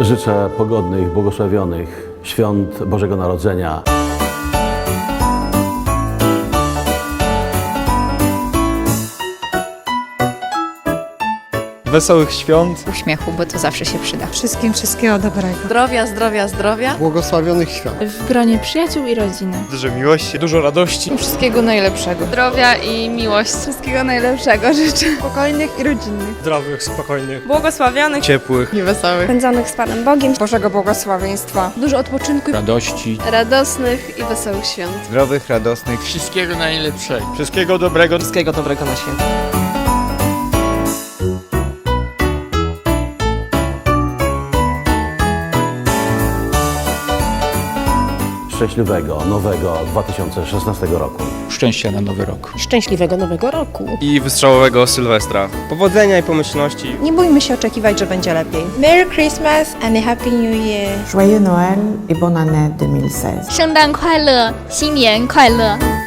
Życzę pogodnych, błogosławionych świąt Bożego Narodzenia. Wesołych świąt. uśmiechu, bo to zawsze się przyda. Wszystkim wszystkiego dobrego. Zdrowia, zdrowia, zdrowia. Błogosławionych świąt. w gronie przyjaciół i rodziny. Dużo miłości. Dużo radości. Wszystkiego najlepszego. Zdrowia i miłość. Wszystkiego najlepszego życzę. Spokojnych i rodzinnych. Zdrowych, spokojnych. Błogosławionych. Ciepłych. Niewesołych. Spędzonych z Panem Bogiem. Bożego błogosławieństwa. Dużo odpoczynku. radości, Radosnych i wesołych świąt. Zdrowych, radosnych. wszystkiego najlepszego. Wszystkiego dobrego. Wszystkiego dobrego na święta. Szczęśliwego, nowego 2016 roku. Szczęścia na nowy rok. Szczęśliwego Nowego Roku. I wystrzałowego Sylwestra. Powodzenia i pomyślności. Nie bójmy się oczekiwać, że będzie lepiej. Merry Christmas and a Happy New Year. Joyeux Noël et bonne année 2016. 圣诞快乐，新年快乐。